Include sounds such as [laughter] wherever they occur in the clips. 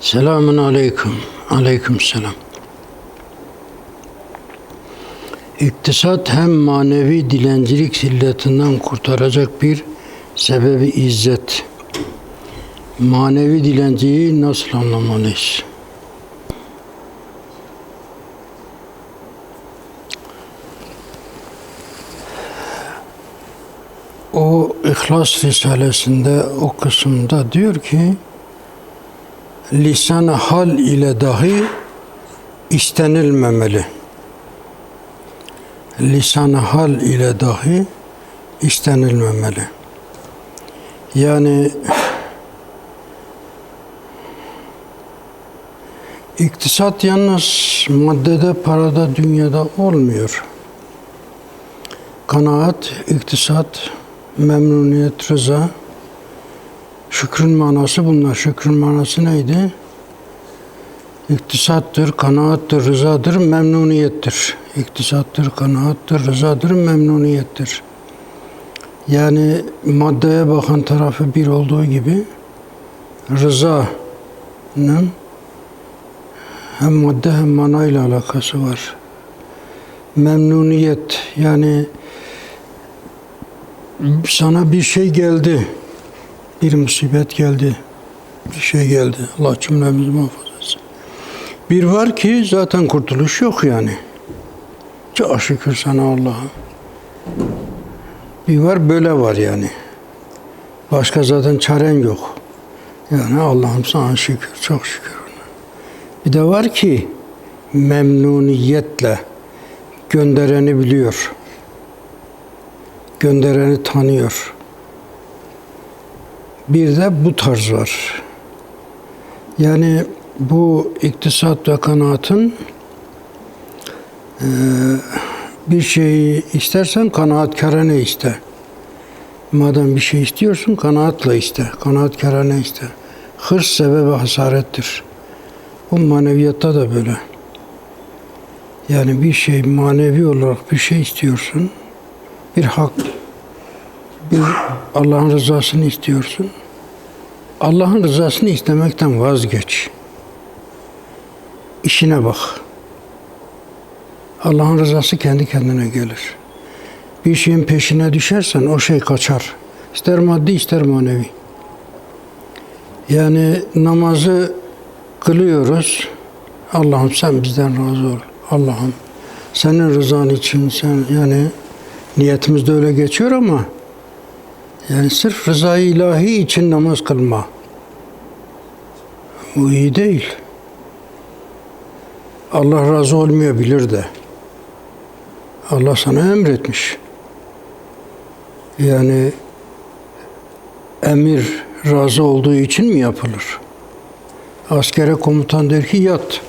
Selamun aleyküm. Aleyküm selam. İktisat hem manevi dilencilik zilletinden kurtaracak bir sebebi izzet. Manevi dilenciyi nasıl anlamalıyız? O İhlas Risalesi'nde o kısımda diyor ki lisan hal ile dahi istenilmemeli. lisan hal ile dahi istenilmemeli. Yani iktisat yalnız maddede, parada, dünyada olmuyor. Kanaat, iktisat, memnuniyet, rıza, Şükrün manası bunlar. Şükrün manası neydi? İktisattır, kanaattır, rızadır, memnuniyettir. İktisattır, kanaattır, rızadır, memnuniyettir. Yani maddeye bakan tarafı bir olduğu gibi rızanın hem madde hem manayla alakası var. Memnuniyet yani sana bir şey geldi, bir musibet geldi, bir şey geldi. Allah cümlemizi muhafaza etsin. Bir var ki zaten kurtuluş yok yani. Çok şükür sana Allah'a. Bir var böyle var yani. Başka zaten çaren yok. Yani Allah'ım sana şükür, çok şükür. Bir de var ki memnuniyetle göndereni biliyor. Göndereni tanıyor. Bir de bu tarz var. Yani bu iktisat ve kanaatın bir şeyi istersen kanaatkarane iste. Madem bir şey istiyorsun kanaatla iste. Kanaatkarane iste. Hırs sebebi hasarettir. Bu maneviyatta da böyle. Yani bir şey manevi olarak bir şey istiyorsun. Bir hak, bir Allah'ın rızasını istiyorsun. Allah'ın rızasını istemekten vazgeç. İşine bak. Allah'ın rızası kendi kendine gelir. Bir şeyin peşine düşersen o şey kaçar. İster maddi ister manevi. Yani namazı kılıyoruz. Allah'ım sen bizden razı ol. Allah'ım senin rızan için sen yani niyetimizde öyle geçiyor ama yani sırf rızayı ilahi için namaz kılma. Bu iyi değil. Allah razı olmuyor bilir de. Allah sana emretmiş. Yani emir razı olduğu için mi yapılır? Askere komutan der ki yat.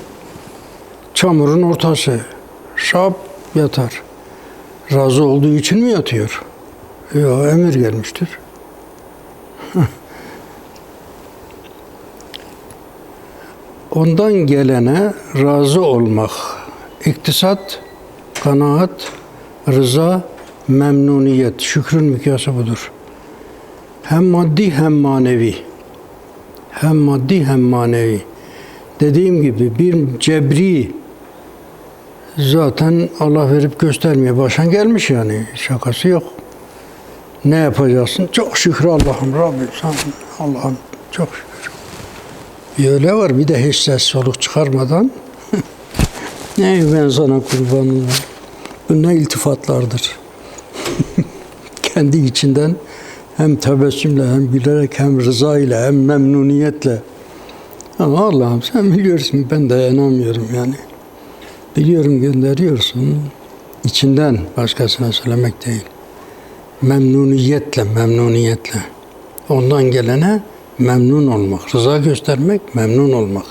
Çamurun ortası. Şap yatar. Razı olduğu için mi yatıyor? Yok emir gelmiştir. Ondan gelene razı olmak. İktisat, kanaat, rıza, memnuniyet. Şükrün mükası budur. Hem maddi hem manevi. Hem maddi hem manevi. Dediğim gibi bir cebri zaten Allah verip göstermiyor. Başan gelmiş yani. Şakası yok. Ne yapacaksın? Çok şükür Allah'ım Rabbim. Allah'ım çok şükür. Bir öyle var bir de hiç ses soluk çıkarmadan [laughs] ne ben sana kurban olayım. Bu ne iltifatlardır. [laughs] Kendi içinden hem tebessümle hem gülerek hem rıza ile hem memnuniyetle. Ama Allah'ım sen biliyorsun ben dayanamıyorum yani. Biliyorum gönderiyorsun. İçinden başkasına söylemek değil memnuniyetle, memnuniyetle. Ondan gelene memnun olmak, rıza göstermek, memnun olmak.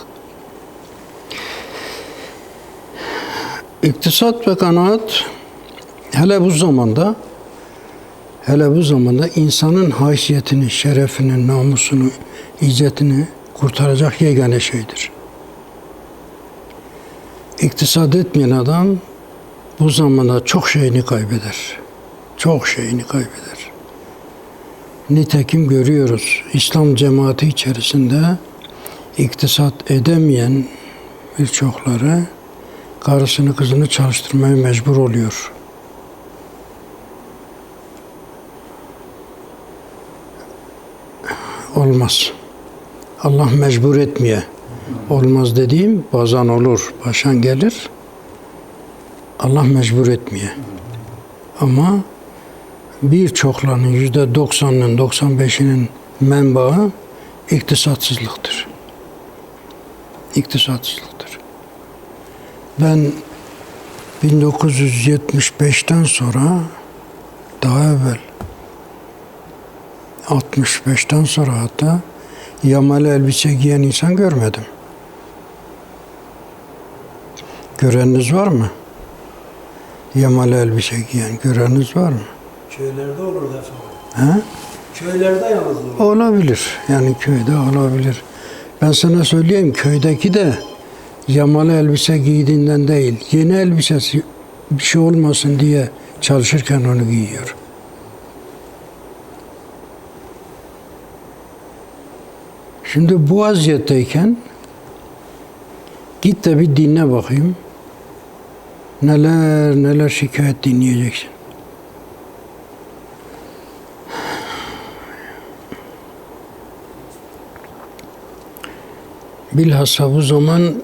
İktisat ve kanaat hele bu zamanda hele bu zamanda insanın haysiyetini, şerefini, namusunu, izzetini kurtaracak yegane şeydir. İktisat etmeyen adam bu zamanda çok şeyini kaybeder çok şeyini kaybeder. Nitekim görüyoruz İslam cemaati içerisinde iktisat edemeyen birçokları karısını kızını çalıştırmaya mecbur oluyor. Olmaz. Allah mecbur etmeye. Olmaz dediğim bazen olur, başan gelir. Allah mecbur etmeye. Ama birçoklarının yüzde doksanının, doksan beşinin menbaı iktisatsızlıktır. İktisatsızlıktır. Ben 1975'ten sonra daha evvel 65'ten sonra hatta yamalı elbise giyen insan görmedim. Göreniniz var mı? Yamalı elbise giyen göreniniz var mı? Köylerde olur efendim. He? Köylerde yalnız olur. Olabilir. Yani köyde olabilir. Ben sana söyleyeyim köydeki de yamalı elbise giydiğinden değil, yeni elbisesi bir şey olmasın diye çalışırken onu giyiyor. Şimdi bu vaziyetteyken git de bir dinle bakayım. Neler neler şikayet dinleyeceksin. Bilhassa bu zaman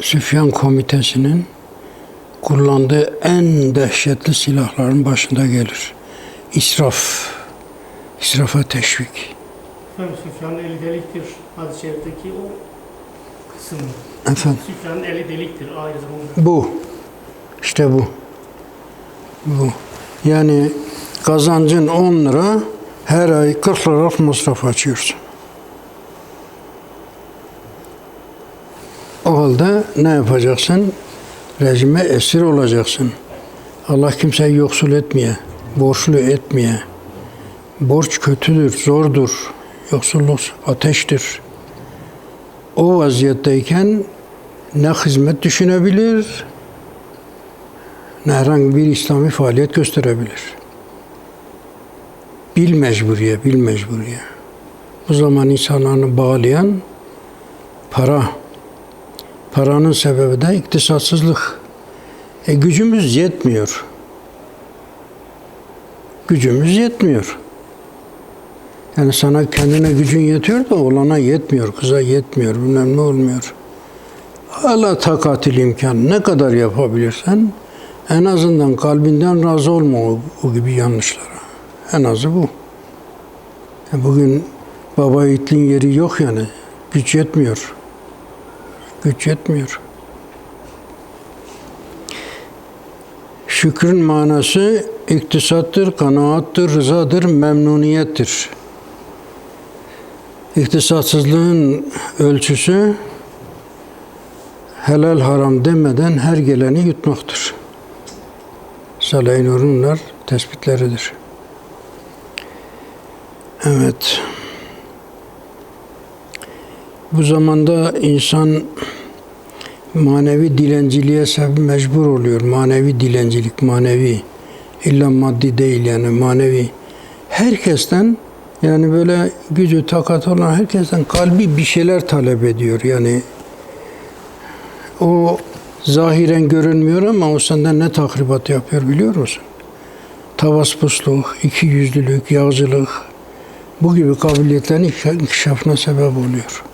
Süfyan Komitesi'nin kullandığı en dehşetli silahların başında gelir. İsraf, israfa teşvik. Efendim Süfyan'ın eli deliktir. Hadis-i şerifteki o kısım. Efendim Süfyan'ın eli deliktir ayrı zamanda. bu, işte bu. Bu. Yani kazancın 10 lira, her ay 40 liralık masraf açıyorsun. O halde ne yapacaksın? Rejime esir olacaksın. Allah kimseyi yoksul etmeye, borçlu etmeye. Borç kötüdür, zordur. Yoksulluk ateştir. O vaziyetteyken ne hizmet düşünebilir, ne herhangi bir İslami faaliyet gösterebilir. Bil mecburiye, bil mecburiye. Bu zaman insanlarını bağlayan para. Paranın sebebi de iktisatsızlık. E gücümüz yetmiyor. Gücümüz yetmiyor. Yani sana kendine gücün yetiyor da olana yetmiyor, kıza yetmiyor, bilmem ne olmuyor. Hala takatil imkan ne kadar yapabilirsen en azından kalbinden razı olma o, o gibi yanlışlara. En azı bu. E bugün baba yiğitliğin yeri yok yani. Güç yetmiyor. Güç yetmiyor. Şükrün manası iktisattır, kanaattır, rızadır, memnuniyettir. İktisatsızlığın ölçüsü helal haram demeden her geleni yutmaktır. Salih Nur'unlar tespitleridir. Evet. Bu zamanda insan manevi dilenciliğe sebep mecbur oluyor. Manevi dilencilik, manevi. İlla maddi değil yani manevi. Herkesten yani böyle gücü takat olan herkesten kalbi bir şeyler talep ediyor. Yani o zahiren görünmüyor ama o senden ne tahribat yapıyor biliyor musun? Tavaspusluk, iki yüzlülük, yağcılık bu gibi kabiliyetlerin inkişafına sebep oluyor.